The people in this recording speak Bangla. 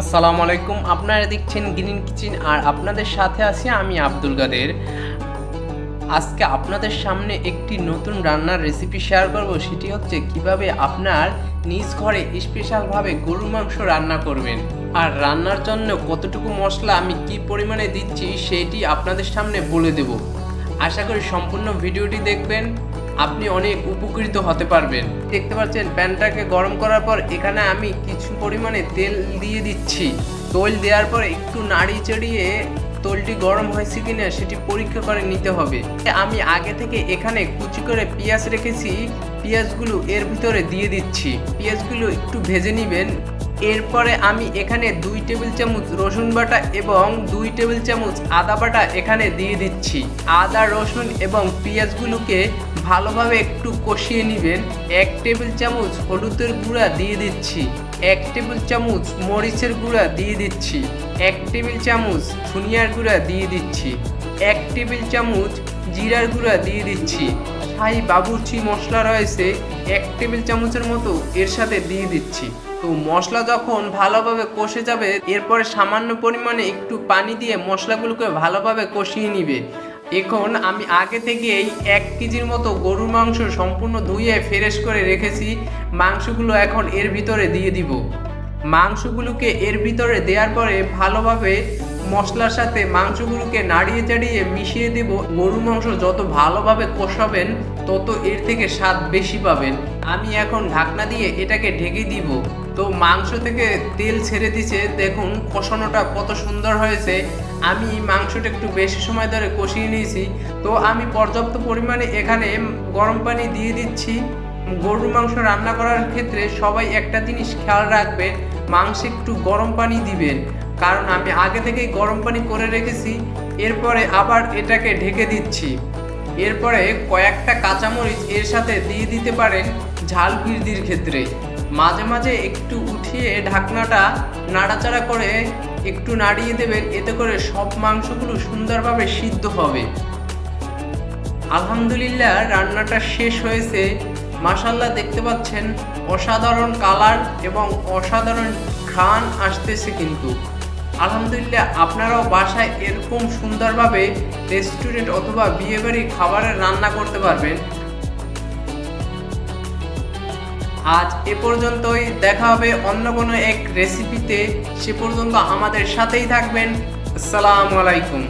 আসসালামু আলাইকুম। আপনারা দেখছেন গ্রিন কিচেন আর আপনাদের সাথে আছি আমি আব্দুল কাদের আজকে আপনাদের সামনে একটি নতুন রান্নার রেসিপি শেয়ার করব। সেটি হচ্ছে কীভাবে আপনার নিজ ঘরে স্পেশালভাবে গরু মাংস রান্না করবেন। আর রান্নার জন্য কতটুকু মশলা আমি কি পরিমাণে দিচ্ছি সেটি আপনাদের সামনে বলে দেব। আশা করি সম্পূর্ণ ভিডিওটি দেখবেন। আপনি অনেক উপকৃত হতে পারবেন। দেখতে পাচ্ছেন, প্যানটাকে গরম করার পর এখানে আমি কিছু পরিমাণে তেল দিয়ে দিচ্ছি। তেল দেওয়ার পর একটু নাড়ি চড়িয়ে তেলটি গরম হয়েছে কিনা সেটি পরীক্ষা করে নিতে হবে। আমি আগে থেকে এখানে কুচি করে পেঁয়াজ রেখেছি। পেঁয়াজগুলো এর ভিতরে দিয়ে দিচ্ছি। পেঁয়াজগুলো একটু ভেজে নেবেন। এরপরে আমি এখানে দুই টেবিল চামচ রসুন বাটা এবং দুই টেবিল চামচ আদা বাটা এখানে দিয়ে দিচ্ছি। আদা, রসুন এবং পেঁয়াজগুলোকে ভালোভাবে একটু কষিয়ে নেবেন। এক টেবিল চামচ হলুদের গুঁড়া দিয়ে দিচ্ছি। এক টেবিল চামচ মরিচের গুঁড়া দিয়ে দিচ্ছি। এক টেবিল চামচ ধনিয়ার গুঁড়া দিয়ে দিচ্ছি। এক টেবিল চামচ জিরার গুঁড়া দিয়ে দিচ্ছি। ছাই বাবুর্চি মশলা রয়েছে, এক টেবিল চামচের মতো এর সাথে দিয়ে দিচ্ছি। তো মশলা যখন ভালোভাবে কষে যাবে, এরপরে সামান্য পরিমাণে একটু পানি দিয়ে মশলাগুলোকে ভালোভাবে কষিয়ে নিবে। এখন আমি আগে থেকেই এক কেজির মতো গরুর মাংস সম্পূর্ণ ধুয়ে ফ্রেশ করে রেখেছি। মাংসগুলো এখন এর ভিতরে দিয়ে দিব। মাংসগুলোকে এর ভিতরে দেওয়ার পরে ভালোভাবে মশলার সাথে মাংসগুলোকে নাড়িয়ে চাড়িয়ে মিশিয়ে দেব। গরু মাংস যত ভালোভাবে কষাবেন, তত এর থেকে স্বাদ বেশি পাবেন। আমি এখন ঢাকনা দিয়ে এটাকে ঢেকে দিব। তো মাংস থেকে তেল ছেড়ে দিছে। দেখুন, কষানোটা কত সুন্দর হয়েছে। আমি মাংসটা একটু বেশি সময় ধরে কষিয়ে নিয়েছি। তো আমি পর্যাপ্ত পরিমাণে এখানে গরম পানি দিয়ে দিচ্ছি। গরুর মাংস রান্না করার ক্ষেত্রে সবাই একটা জিনিস খেয়াল রাখবে, মাংসে একটু গরম পানি দিবেন। কারণ আমি আগে থেকেই গরম পানি করে রেখেছি, এরপরে আবার এটাকে ঢেকে দিচ্ছি। এরপরে কয়েকটা কাঁচামরিচ এর সাথে দিয়ে দিতে পারেন ঝাল বৃদ্ধির ক্ষেত্রে। মাঝে মাঝে একটু উঠিয়ে ঢাকনাটা নাড়াচাড়া করে একটু নাড়িয়ে দেবেন, এতে করে সব মাংসগুলো সুন্দরভাবে সিদ্ধ হবে। আলহামদুলিল্লাহ, রান্নাটা শেষ হয়েছে। মাসাল্লাহ দেখতে পাচ্ছেন অসাধারণ কালার এবং অসাধারণ ঘ্রাণ আসতেছে কিন্তু। আলহামদুলিল্লাহ, আপনারাও বাসায় এরকম সুন্দরভাবে রেস্টুরেন্ট অথবা বিয়েবাড়ি খাবারের রান্না করতে পারবেন। আজ এ পর্যন্তই। দেখা হবে অন্য কোনো এক রেসিপিতে সে পর্যন্ত আমাদের সাথেই থাকবেন। আসসালামু আলাইকুম।